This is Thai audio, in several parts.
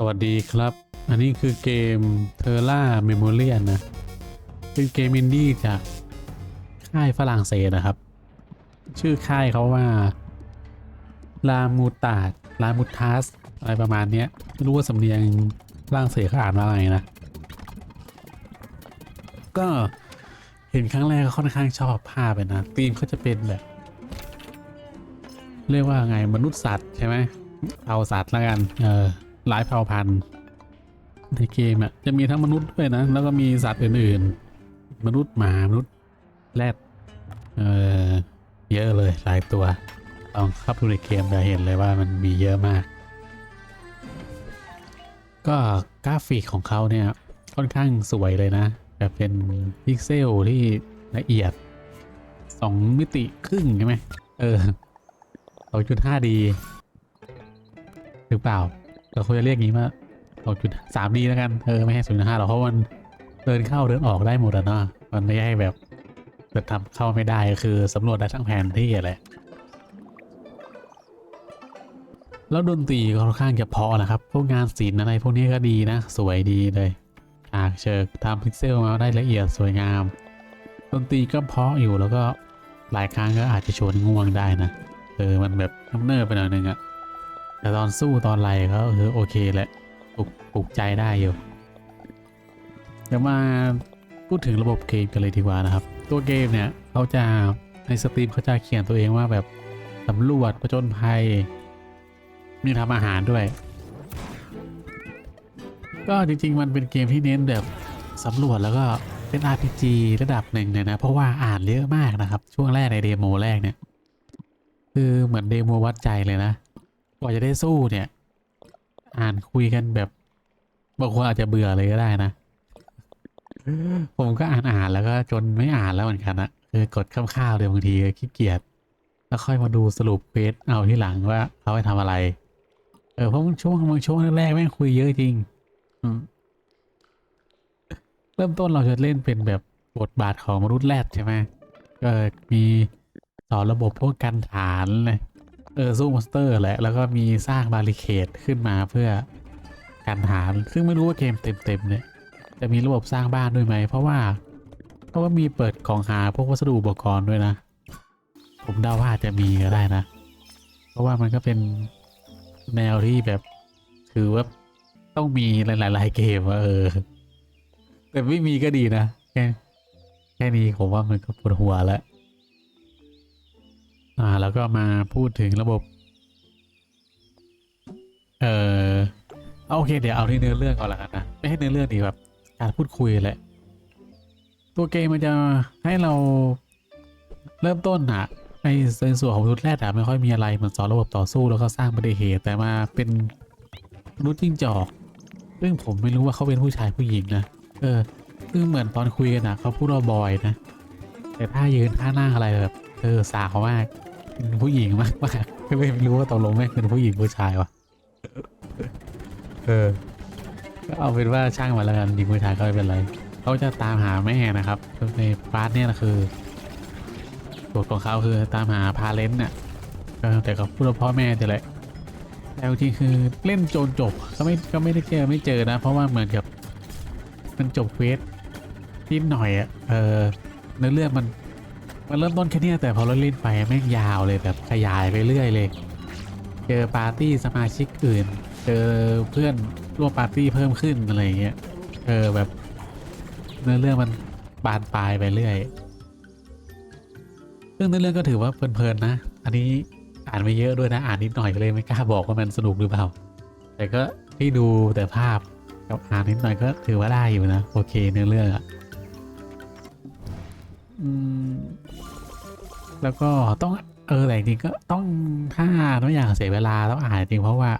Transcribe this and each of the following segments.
สวัสดีครับ อันนี้คือเกม Terra m e m o r i a นะ เป็นเกมอินดี้จากค่ายฝรั่งเศสนะครับ ชื่อค่ายเขาว่าลามูตาดลามูทัสอะไรประมาณนี้ไม่รู้ว่าสำเนียงฝรั่งเศสเขาอ่านว่าอะไรนะ ก็เห็นครั้งแรกก็ค่อนข้างชอบภาพเลยนะธีมเขาจะเป็นแบบ เรียกว่าไงมนุษย์สัตว์ใช่ไหมเอาสัตว์แล้วกัน เออ หลายเผ่าพันธุ์ในเกมอะจะมีทั้งมนุษย์ด้วยนะ แล้วก็มีสัตว์อื่นๆ มนุษย์หมามนุษย์แรดเออเยอะเลยหลายตัวลองเข้าไปดูในเกมจะเห็นเลยว่ามันมีเยอะมาก ก็กราฟิกของเขาเนี่ยค่อนข้างสวยเลยนะแบบเป็นพิกเซลที่ละเอียด 2 มิติครึ่งใช่ไหมเออ 2.5ดีหรือเปล่า เราควรจะเรียกงี้ว่า2.3ดีแล้วกันเออไม่ใช่0.5หรอกเพราะมันเดินเข้าเดินออกได้หมดอะเนาะมันไม่ใช่แบบเกิดทำเข้าไม่ได้ก็คือสำรวจได้ทั้งแผนที่อะไรแล้วดนตรีก็ค่อนข้างจะเพราะนะครับ พวกงานศิลป์อะไรพวกนี้ก็ดีนะ สวยดีเลยฉากเชิกทำพิกเซลมาได้ละเอียดสวยงาม ดนตรีก็เพาะอยู่แล้วก็หลายครั้งก็อาจจะชวนง่วงได้นะ เออ มันแบบน้ำเนิบไปหน่อยนึงอะ แต่ตอนสู้ตอนไรเขาเออโอเคแหละปลุกปลุกใจได้อยู่เดี๋ยวมาพูดถึงระบบเกมกันเลยดีกว่านะครับ ตัวเกมเนี่ยเขาจะในสตรีมเขาจะเขียนตัวเองว่าแบบสำรวจประจนภัย มีทำอาหารด้วย ก็จริง ๆ มันเป็นเกมที่เน้นแบบสำรวจแล้วก็เป็น RPG ระดับหนึ่งเลยนะ เพราะว่าอ่านเยอะมากนะครับ ช่วงแรกในเดโมแรกเนี่ย คือเหมือนเดโมวัดใจเลยนะ กว่าจะได้สู้เนี่ย อ่านคุยกันแบบบางคนอาจจะเบื่อเลยก็ได้นะ ผมก็อ่านอ่านแล้วก็จนไม่อ่านแล้วเหมือนกันนะคือกดข้าวๆเลยบางทีขี้เกียจแล้วค่อยมาดูสรุปเควสเอาที่หลังว่าเขาให้ทำอะไร เออเพราะบางช่วงบางช่วงแรกๆแม่งคุยเยอะจริง อืมเริ่มต้นเราจะเล่นเป็นแบบบทบาทของมนุษย์แรดใช่ไหมก็มีสอนระบบพวกกันฐานเลย เออสู้มอนสเตอร์แหละ แล้วก็มีสร้างบาริเคดขึ้นมาเพื่อกันฐานซึ่งไม่รู้ว่าเกมเต็มๆเนี่ย จะมีระบบสร้างบ้านด้วยไหม เพราะว่าเพราะว่ามีเปิดกล่องหาพวกวัสดุอุปกรณ์ด้วยนะ ผมเดาว่าจะมีก็ได้นะ เพราะว่ามันก็เป็นแนวที่แบบถือว่าต้องมีหลายๆเกมเออ แต่ไม่มีก็ดีนะแค่แค่นี้ผมว่ามันก็ปวดหัวแล้ว อ่าแล้วก็มาพูดถึงระบบ เออเอโอเค เดี๋ยวเอาที่เนื้อเรื่องก่อนละกันนะ ไม่ให้เนื้อเรื่องดีแบบการพูดคุยแหละ ตัวเกมมันจะให้เราเริ่มต้นอะในส่วนของมนุษย์แรดอะไม่ค่อยมีอะไรเหมือนสอนระบบต่อสู้แล้วก็สร้างปฏิเดเหตุ แต่มาเป็นมนุษย์จิ้งจอก ซึ่งผมไม่รู้ว่าเขาเป็นผู้ชายผู้หญิงนะ เออคือเหมือนตอนคุยกันนะเขาพูดว่าบอยนะ แต่ท่ายืนท่านั่งอะไรแบบเออสาวมาก เป็นผู้หญิงมากมากไม่ไม่รู้ว่าตกลงแม่งเป็นผู้หญิงผู้ชายวะเออก็เอาเป็นว่าช่างมาแล้วกันหญิงผู้ชายก็ไม่เป็นไรเขาจะตามหาแม่นะครับในพาร์ทเนี่ยนะคือกฎของเขาคือตามหาพาเลนต์น่ะเออแต่เขาพูดว่าพ่อแม่แต่แหละแต่จริงๆคือเล่นโจนจบก็ไม่ก็ไม่ได้เจอไม่เจอนะ เพราะว่าเหมือนกับมันจบเควสนิดหน่อยอะ่ะเออเนื้อเรื่องมัน มันเริ่มต้นแค่นี้แต่พอเราเล่นไปแม่งยาวเลยแบบขยายไปเรื่อยเลย เจอปาร์ตี้สมาชิกอื่น เจอเพื่อนร่วมปาร์ตี้เพิ่มขึ้นอะไรเงี้ยเออแบบเนื้อเรื่องมันบานปลายไปเรื่อยซึ่งเนื้อเรื่องก็ถือว่าเพลินๆนะ อันนี้อ่านไม่เยอะด้วยนะอ่านนิดหน่อยเลยไม่กล้าบอกว่ามันสนุกหรือเปล่า แต่ก็ที่ดูแต่ภาพกับอ่านนิดหน่อยก็ถือว่าได้อยู่นะโอเคเนื้อเรื่องอะอืม แล้วก็ต้องเออแต่จริงก็ต้องถ้าต้องอย่างเสียเวลาต้องอ่านจริงเพราะว่า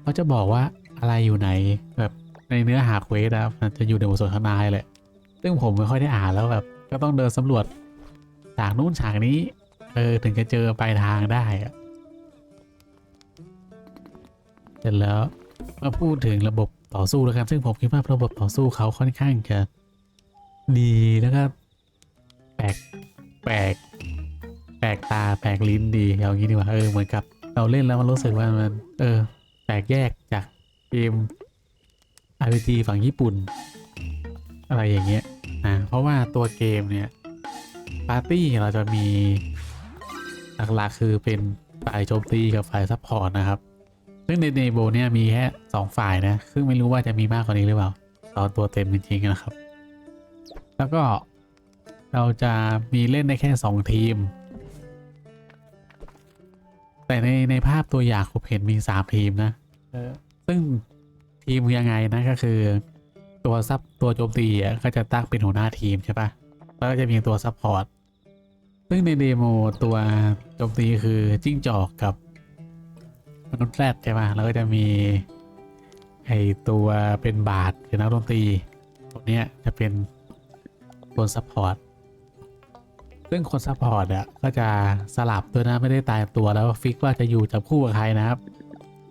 เขาจะบอกว่าอะไรอยู่ไหนแบบในเนื้อหาเควสนะมันจะอยู่ในบทสนทนาแหละซึ่งผมไม่ค่อยได้อ่านแล้วแบบ ก็ต้องเดินสำรวจฉากนู้นฉากนี้ เออถึงจะเจอปลายทางได้อะเสร็จแล้วมาพูดถึงระบบต่อสู้แล้วกันซึ่งผมคิดว่าระบบต่อสู้เขาค่อนข้างจะดีแล้วก็แปลกแปลก แปลกตาแปลกลิ้นดีเอางี้ดีกว่าเออเหมือนกับ เราเล่นแล้วมันรู้สึกว่ามันเออแปลกแยกจากเกม RPG ฝั่งญี่ปุ่น อะไรอย่างเงี้ยนะเพราะว่าตัวเกมเนี่ยปาร์ตี้เราจะมีหลักๆคือเป็นฝ่ายโจมตีกับฝ่ายซัพพอร์ตนะครับ ซึ่งในเดโบเนี่ยมีแค่สองฝ่ายนะ ซึ่งไม่รู้ว่าจะมีมากกว่านี้หรือเปล่า ตอนตัวเต็มจริงๆนะครับ แล้วก็เราจะมีเล่นได้แค่สองทีม แต่ในในภาพตัวอย่างผมเห็นมีสามทีมนะเออซึ่งทีมยังไงนะก็คือ ตัวซับตัวโจมตีอะก็จะตั้งเป็นหัวหน้าทีมใช่ปะแล้วก็จะมีตัวซัพพอร์ตซึ่งในเดโมตัวโจมตีคือจิ้งจอกกับมนุษย์แรดใช่ปะแล้วก็จะมีไอตัวเป็นบาทเป็นนักดนตรีตัวเนี้ยจะเป็นคนซัพพอร์ต ซึ่งคนซัพพอร์ตอะก็จะสลับตัวนะไม่ได้ตายตัวแล้วฟิกว่าจะอยู่จับคู่กับใครนะครับ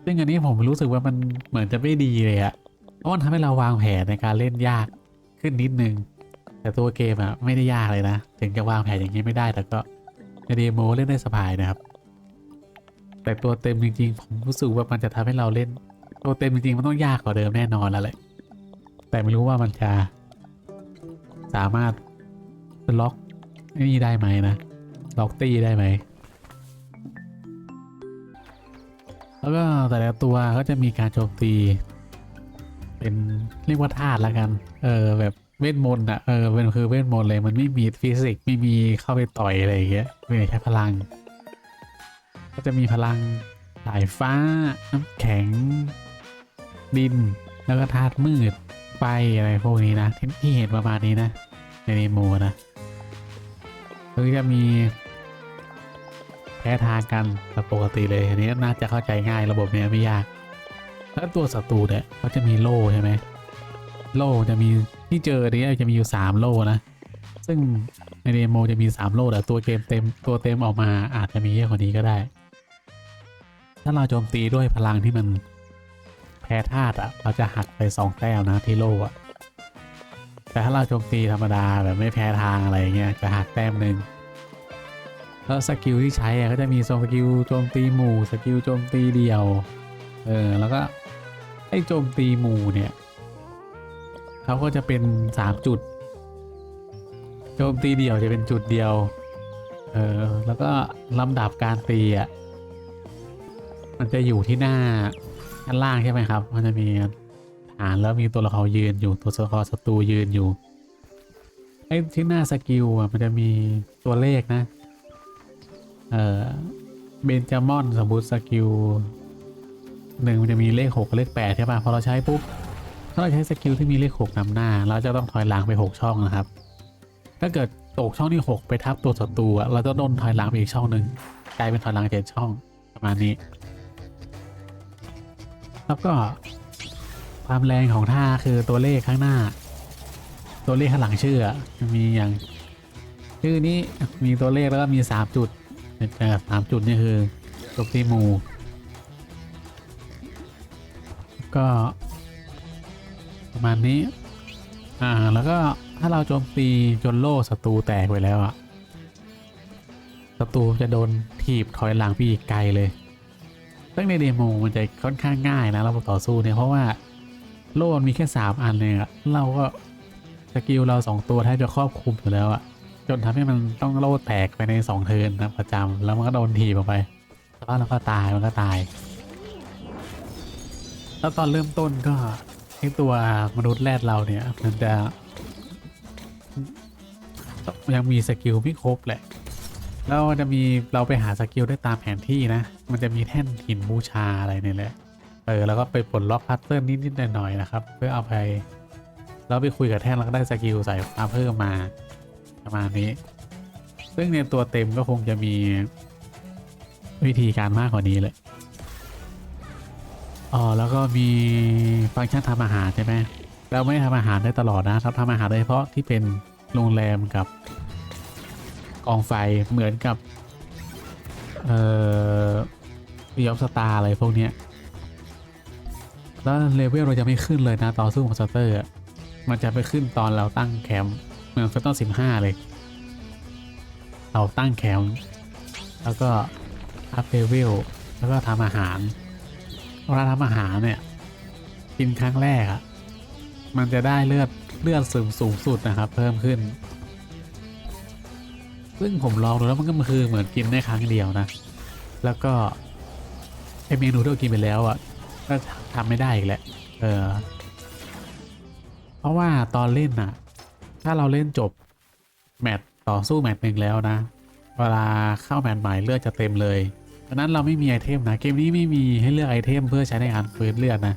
ซึ่งอันนี้ผมรู้สึกว่ามันเหมือนจะไม่ดีเลยอะเพราะมันทำให้เราวางแผนในการเล่นยากขึ้นนิดนึง แต่ตัวเกมอะไม่ได้ยากเลยนะ ถึงจะวางแผนอย่างนี้ไม่ได้แต่ก็ในเดโมเล่นได้สบายนะครับ แต่ตัวเต็มจริงๆ ผมรู้สึกว่ามันจะทำให้เราเล่น ตัวเต็มจริงๆมันต้องยากกว่าเดิมแน่นอนแล้วแหละแต่ไม่รู้ว่ามันจะ สามารถล็อก นี่ได้ไหมนะ ล็อกตี้ได้ไหม แล้วก็แต่ละตัวก็จะมีการโจมตี เป็นเรียกว่าธาตุละกัน เออแบบเวทมนต์อะ เออเป็นคือเวทมนต์เลยมันไม่มีฟิสิกส์ไม่มีเข้าไปต่อยอะไรอย่างเงี้ยม่ได้ใช้พลัง ก็จะมีพลังสายฟ้า น้ำแข็ง ดิน แล้วก็ธาตุมืดไฟอะไรพวกนี้นะที่ที่เห็นประมาณนี้นะ ในเดโมนะ คือจะมีแพ้ทางกันแบบปกติเลยอันนี้น่าจะเข้าใจง่ายระบบเนี้ยไม่ยาก แล้วตัวศัตรูเนี่ยเขาจะมีโล่ใช่ไหมโล่จะมีที่เจอเนี้ยจะมีอยู่3โล่นะ ซึ่งในเดโมจะมี3โล่แต่ตัวเกมเต็มตัวเต็มออกมาอาจจะมีเยอะกว่านี้ก็ได้ ถ้าเราโจมตีด้วยพลังที่มันแพ้ธาตุอะเราจะหักไป2แต้มนะที่โล่อะ แต่ถ้าเราโจมตีธรรมดาแบบไม่แพ้ทางอะไรเงี้ยจะหักแต้มหนึ่งแล้วสกิลที่ใช้ก็จะมีสกิลโจมตีหมู่สกิลโจมตีเดี่ยว เออแล้วก็ไอ้โจมตีหมู่เนี่ยเขาก็จะเป็นสามจุด โจมตีเดี่ยวจะเป็นจุดเดียว เออแล้วก็ลำดับการตีอะมันจะอยู่ที่หน้าด้านล่างใช่ไหมครับ มันจะมี ฐาแล้วมีตัวละครยืนอยู่ตัวละครศัตรูยืนอยู่ไอ้ที่หน้าสกิลอะมันจะมีตัวเลขนะ เอ่อเบนจามอนสมบูรณ์สกิลหนึ่งมันจะมีเลขหกกับเลขแปดใช่ป่ะพอเราใช้ปุ๊บถ้าเราใช้สกิลที่มีเลขหกนำหน้า เราจะต้องถอยหลังไปหกช่องนะครับ ถ้าเกิดตกช่องที่หกไปทับตัวศัตรูอะเราจะโดนถอยหลังไปอีกช่องหนึ่งกลายเป็นถอยหลังเจ็ดช่องประมาณนี้ แล้วก็ ความแรงของท่าคือตัวเลขข้างหน้า ตัวเลขข้างหลังชื่อมีอย่าง ชื่อนี้มีตัวเลขแล้วก็มีสามจุดเอ่สามจุดนี่คือโจมตีหมูก็ประมาณนี้ อ่า แล้วก็ถ้าเราโจมตีจนโล่ศัตรูแตกไปแล้วอะศัตรูจะโดนถีบถอยหลังไปอีกไกลเลยซึ่งในเดโมมันจะค่อนข้างง่ายนะระบบต่อสู้เนี่ยเพราะว่า โล่มันมีแค่สามอันเลยอะเราก็สกิลเราสองตัวแทบจะครอบคลุมอยู่แล้วอะจนทำให้มันต้องโล่แตกไปในสองเทิร์นนะประจำแล้วมันก็โดนทีบออกไปแล้วเราก็ตายมันก็ตาย แล้วตอนเริ่มต้นก็ไอตัวมนุษย์แรดเราเนี่ยมันจะยังมีสกิลไม่ครบแหละแล้วจะมีเราไปหาสกิลได้ตามแผนที่นะ มันจะมีแท่นหินบูชาอะไรเนี่ยแหละ เออแล้วก็ไปปลดล็อกพัตเตอร์นิดๆหน่อยๆนะครับ เพื่อเอาไปแล้วไปคุยกับแท่นแล้วก็ได้สกิลใส่มาเพิ่มมาประมาณนี้ ซึ่งในตัวเต็มก็คงจะมีวิธีการมากกว่านี้เลยอ๋อแล้วก็มีฟังก์ชันทำอาหารใช่ไหมเราไม่ทำอาหารได้ตลอดนะเราทำอาหารได้เฉพาะที่เป็นโรงแรมกับกองไฟเหมือนกับ เอ่อ ยอฟสตาร์อะไรพวกเนี้ย แล้วเลเวลเราจะไม่ขึ้นเลยนะต่อสู้ของสเตอร์มันจะไปขึ้นตอนเราตั้งแคมป์เหมือนเฟตตอนสิบห้าเลย เราตั้งแคมป์แล้วก็อัพเลเวลแล้วก็ทำอาหารเวลาทำอาหารเนี่ยกินครั้งแรกอะมันจะได้เลือดเลือดสูงสูงสุดนะครับ เพิ่มขึ้น ซึ่งผมลองดูแล้วมันก็คือเหมือนกินได้ครั้งเดียวนะ แล้วก็ไอเมนูที่เรากินไปแล้วอะ ก็ทำไม่ได้อีกแหละ เออ เพราะว่าตอนเล่นน่ะ ถ้าเราเล่นจบ แมตช์ต่อสู้แมตช์หนึ่งแล้วนะ เวลาเข้าแมตช์ใหม่เลือดจะเต็มเลยดังนั้นเราไม่มีไอเทมนะ เกมนี้ไม่มีให้เลือกไอเทมเพื่อใช้ในการฟื้นเลือดนะ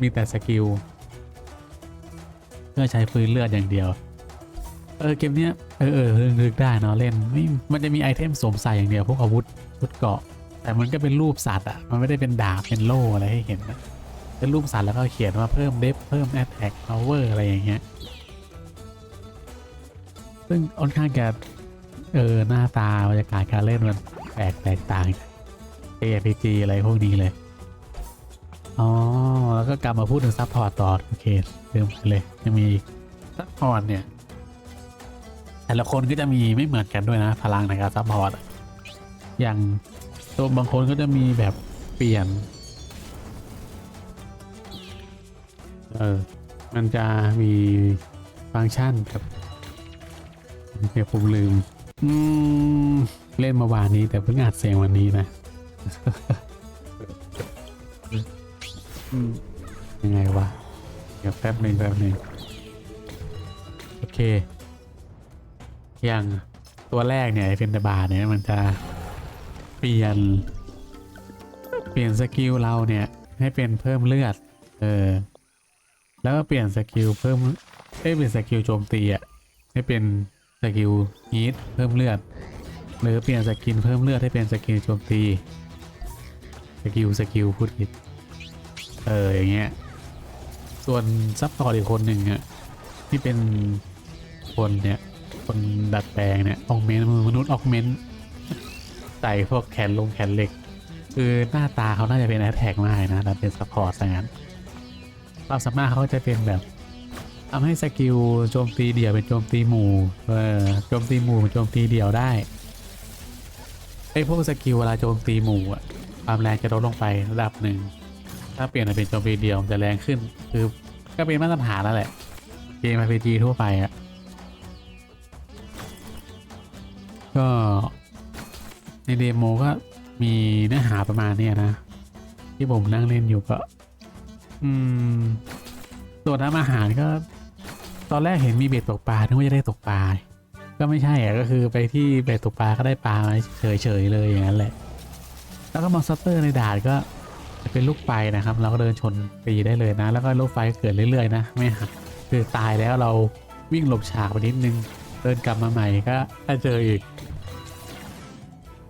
มีแต่สกิลเพื่อใช้ฟื้นเลือดอย่างเดียว เออเกมเนี้ยเออเออนึกได้เนาะเล่นไม่มันจะมีไอเทมสวมใส่อย่างเดียวพวกอาวุธชุดเกราะ แต่มันก็เป็นรูปสัตว์อะ มันไม่ได้เป็นดาบ เป็นโล่อะไรให้เห็นนะเป็นรูปสัตว์แล้วก็เขียนว่าเพิ่มเดฟเพิ่มแอตแทกพาวเวอร์อะไรอย่างเงี้ย ซึ่งค่อนข้างจะเออหน้าตาบรรยากาศการเล่นมันแปลกแตกต่างจาก ARPG อะไรพวกนี้เลย อ๋อ แล้วก็กลับมาพูดถึงซัพพอร์ตต่อโอเคเริ่มไปเลยจะมีซัพพอร์ตเนี่ย แต่ละคนก็จะมีไม่เหมือนกันด้วยนะ พลังในการซัพพอร์ตอย่าง ตัวบางคนก็จะมีแบบเปลี่ยน เออ มันจะมีฟังก์ชันกับเดี๋ยวผมลืม อืม เล่นเมื่อวานนี้แต่เพิ่งอัดเสียงวันนี้นะยังไงวะ เดี๋ยวแป๊บหนึ่งแป๊บหนึ่งโอเค อย่างตัวแรกเนี่ยไอ้เพนตาบาร์เนี่ยมันจะ เปลี่ยน เปลี่ยนสกิลเราเนี่ย ให้เป็นเพิ่มเลือด เออ แล้วก็เปลี่ยนสกิลเพิ่มเอ้เปลี่ยนสกิลโจมตีอะให้เป็นสกิลฮีทเพิ่มเลือด หรือเปลี่ยนสกินเพิ่มเลือดให้เป็นสกิลโจมตี สกิลสกิลพูดผิด เอออย่างเงี้ย ส่วนซับพอร์ตอีกคนหนึ่งอะที่เป็นคนเนี่ย คนดัดแปลงเนี่ยออกเมนมือมนุษย์ออกเมน ใส่พวกแขนลงแขนเหล็ก คือหน้าตาเขาน่าจะเป็นแอตแทกมากนะแต่เป็นซัพพอร์ตซะงั้นความสามารถเขาจะเป็นแบบทำให้สกิลโจมตีเดี่ยวเป็นโจมตีหมู่เออโจมตีหมู่เป็นโจมตีเดี่ยวได้ไอ้พวกสกิลเวลาโจมตีหมู่อะความแรงจะลดลงไประดับหนึ่งถ้าเปลี่ยนมาเป็นโจมตีเดียวจะแรงขึ้น คือก็เป็นมาตรฐานแล้วแหละเกม RPG ทั่วไปอะก็ ในเดโมก็มีเนื้อหาประมาณเนี้ยนะ ที่ผมนั่งเล่นอยู่ก็ อืมส่วนทำอาหารก็ ตอนแรกเห็นมีเบ็ดตกปลานึกว่าจะได้ตกปลาก็ไม่ใช่อะก็คือไปที่เบ็ดตกปลาก็ได้ปลามาเฉยๆเลยอย่างนั้นแหละ แล้วก็มอนสเตอร์ในด่านก็จะเป็นลูกไฟนะครับ เราก็เดินชนตีได้เลยนะ แล้วก็ลูกไฟเกิดเรื่อยๆนะไม่หักคือตายแล้วเราวิ่งหลบฉากไปนิดนึง เดินกลับมาใหม่ก็ถ้าเจออีก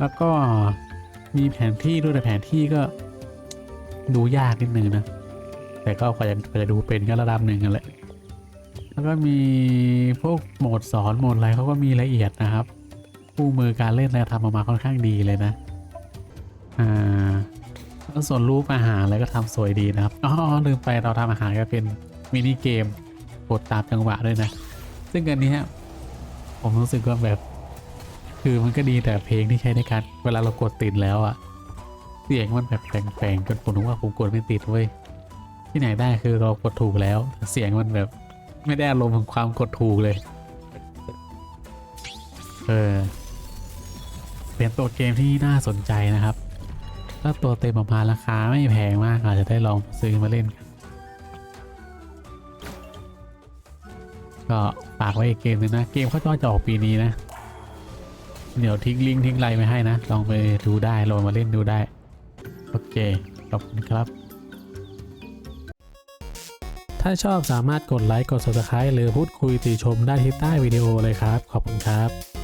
แล้วก็มีแผนที่ด้วยแต่แผนที่ก็ดูยากนิดนึงนะ แต่ก็พอจะพอจะดูเป็นก็ระดับหนึ่งกันแหละ แล้วก็มีพวกโหมดสอนโหมดอะไรเขาก็มีละเอียดนะครับคู่มือการเล่นอะไรทำออกมาค่อนข้างดีเลยนะ อ่าแล้วส่วนรูปอาหารอะไรก็ทำสวยดีนะครับ อ๋อลืมไปเราทำอาหารก็เป็นมินิเกมกดตามจังหวะด้วยนะ ซึ่งอันนี้ผมรู้สึกว่าแบบ คือมันก็ดีแต่เพลงที่ใช้ในการเวลาเรากดติดแล้วอะเสียงมันแบบแปลงๆจนผมนึกว่าผมกดไม่ติดเว้ยที่ไหนได้คือเรากดถูกแล้วแต่เสียงมันแบบไม่ได้อารมณ์ของความกดถูกเลย เออเป็นตัวเกมที่น่าสนใจนะครับ ถ้าตัวเต็มออกมาราคาไม่แพงมากอาจจะได้ลองซื้อมาเล่นกันก็ฝากไว้อีกเกมหนึงนะ เกมเขาจะออกปีนี้นะ เดี๋ยวทิ้งลิงก์ทิ้งไลน์ไว้ให้นะ ลองไปดูได้ลองมาเล่นดูได้ โอเค ขอบคุณครับ ถ้าชอบสามารถกดไลค์ กด subscribe หรือพูดคุยติชมได้ที่ใต้วิดีโอเลยครับ ขอบคุณครับ